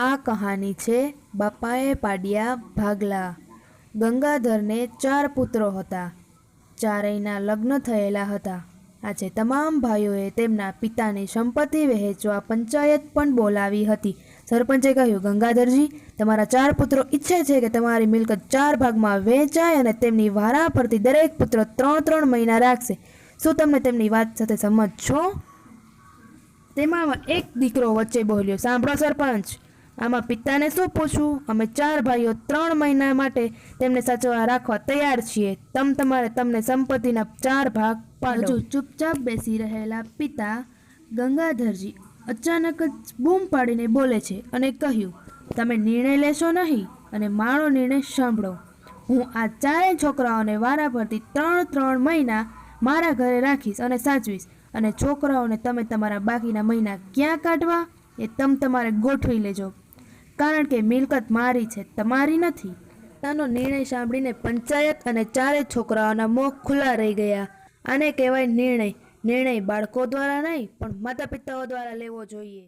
આ કહાની છે બાપાએ પાડ્યા ભાગલા. ગંગાધરને ચાર પુત્રો હતા. ચારેયના લગ્ન થયેલા હતા. આજે તમામ ભાઈઓએ તેમના પિતાની સંપત્તિ વહેંચવા પંચાયત પણ બોલાવી હતી. સરપંચે કહ્યું, ગંગાધરજી, તમારા ચાર પુત્રો ઈચ્છે છે કે તમારી મિલકત ચાર ભાગમાં વહેંચાય અને તેમની વારા પરથી દરેક પુત્ર ત્રણ ત્રણ મહિના રાખશે. શું તમને તેમની વાત સાથે સંમત છો? તેમાં એક દીકરો વચ્ચે બોલ્યો, સાંભળો સરપંચ આમાં પિતાને શું પૂછવું? અમે ચાર ભાઈઓ ત્રણ મહિના માટે તેમને સાચવવા રાખવા તૈયાર છીએ. તમ તમારે તમને સંપત્તિના ચાર ભાગ પાડો. ચૂપચાપ બેસી રહેલા પિતા ગંગાધરજી અચાનક જ બૂમ પાડીને બોલે છે અને કહ્યું, તમે નિર્ણય લેશો નહીં અને મારો નિર્ણય સાંભળો. હું આ ચારેય છોકરાઓને વારા ત્રણ ત્રણ મહિના મારા ઘરે રાખીશ અને સાચવીશ. અને છોકરાઓને તમે તમારા બાકીના મહિના ક્યાં કાઢવા એ તમ તમારે ગોઠવી લેજો. કારણ કે મિલકત મારી છે, તમારી નથી. તાનો નિર્ણય સાંભળીને પંચાયત અને ચારે છોકરાઓના મોં ખુલ્લા રહી ગયા. આને કહેવાય નિર્ણય. નિર્ણય બાળકો દ્વારા નહીં, પણ માતા પિતાઓ દ્વારા લેવો જોઈએ.